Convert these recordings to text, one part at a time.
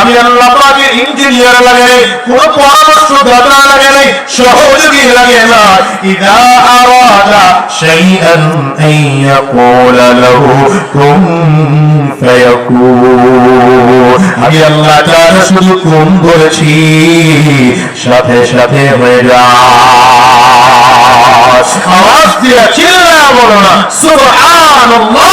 আমি আল্লাহ পাকের ইঞ্জিনিয়ার লাগে নাই কোন পরামর্শদাতা লাগে নাই সহযোগী লাগে না ইদা আরাদা শাইআন আন লাহু, কুন ফায়াকুন। আমি আল্লাহ শুধু কুন বলেছি, সাথে সাথে হয়ে যায় আওয়াজ দিয়ে চিল্লা বলো না, সুবহানাল্লাহ।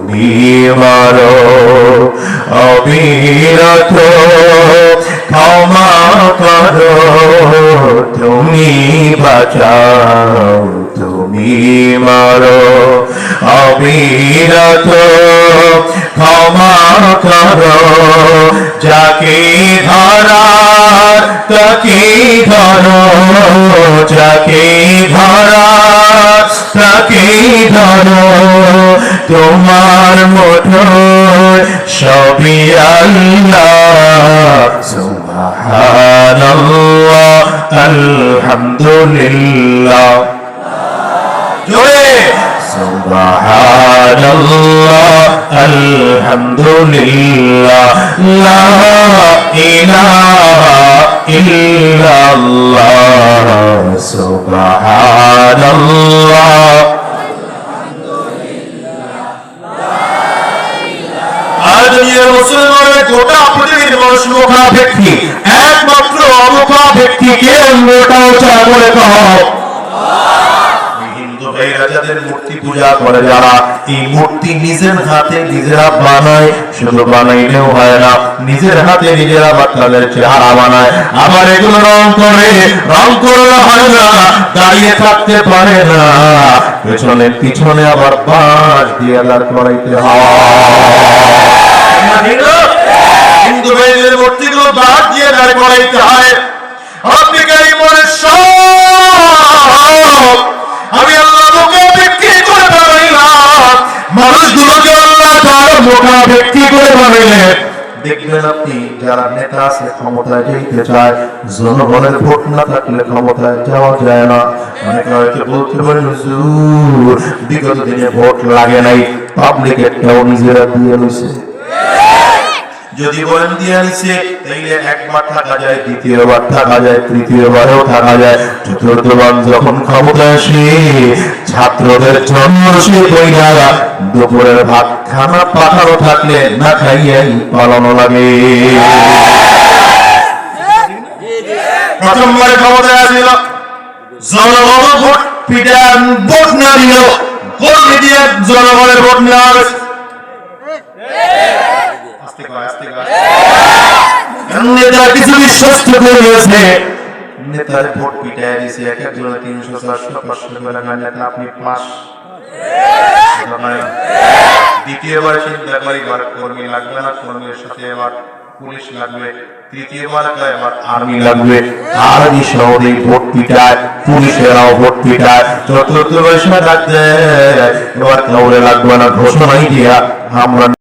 মারো অবিরত। ক্ষমা করো, তুমি বাঁচাও, তুমি মারো। অবিরত। ক্ষমা করো, যাকে ধরার, তাকে ধরো। যাকে ধরার, তাকে ধরো। তোমার আলহামদুলিল্লাহ। জোরে। সুবহানাল্লাহ, আলহামদুলিল্লাহ, লা ইলাহা ইল্লাল্লাহ, সুবহানাল্লাহ। দুনিয়ার মুসলমানের গোটা পৃথিবীর মানুষ মুখাপেক্ষী, একমাত্র অমুখাপেক্ষীকে অন্যটাও চা করে কহ হিন্দু ভাইরা যাদের মূর্তি পূজা করে যারা আবার এগুলো রং করে, রং না, দাঁড়িয়ে থাকতে পারে না। পেছনে আবার বাঁশ দিয়ে দাঁড় হয়। তার মোটা ব্যক্তি করে বানাইলেন দেখবেন আপনি যারা নেতা আছে ক্ষমতায় যেতে চায় জনগণের ভোট না থাকলে ক্ষমতায় যাওয়া যায় না অনেকে হয়তো বলতে পারেন হুজুর বিগত দিনে ভোট লাগে নাই পাবলিকের কেউ নিজেরা দিয়ে রয়েছে যদি বলেন দিয়ে আনছে, তাইলে একবার থাকা যায় দ্বিতীয়বার থাকা যায় তৃতীয়বারেও থাকা যায়। চতুর্থবার যখন ক্ষমতা ছাত্রদের জন্য সে বইরা দুপুরের ভাত খানা পাঠানো থাকলে না খাইয়াই পালানো লাগে। প্রথমবারে ক্ষমতায় আসিল, জনগণ ভোট পিটান ভোট না দিল কর্মী দিয়ে জনগণের ভোট নেওয়া আস্তে কয়, আস্তে কয়। নেতা কিছু বিশ্বস্ত করিয়েছে নেতার ভোট পিটায় দিছে এক একজনের তিনশো চারশো পাঁচশো না নেতা আপনি পাঁচ। দ্বিতীয়বার চিন্তা করি এবার কর্মী লাগবে না কর্মীর সাথে এবার পুলিশ লাগবে তৃতীয়বার এবার আর্মি লাগবে। আর্মি শহরে ভোট পিটায় পুলিশেরাও ভোট পিটায়। চতুর্থ বয়সে ডাক দেয় এবার কাউরে লাগবে না ঘোষণাই দিয়া আমরা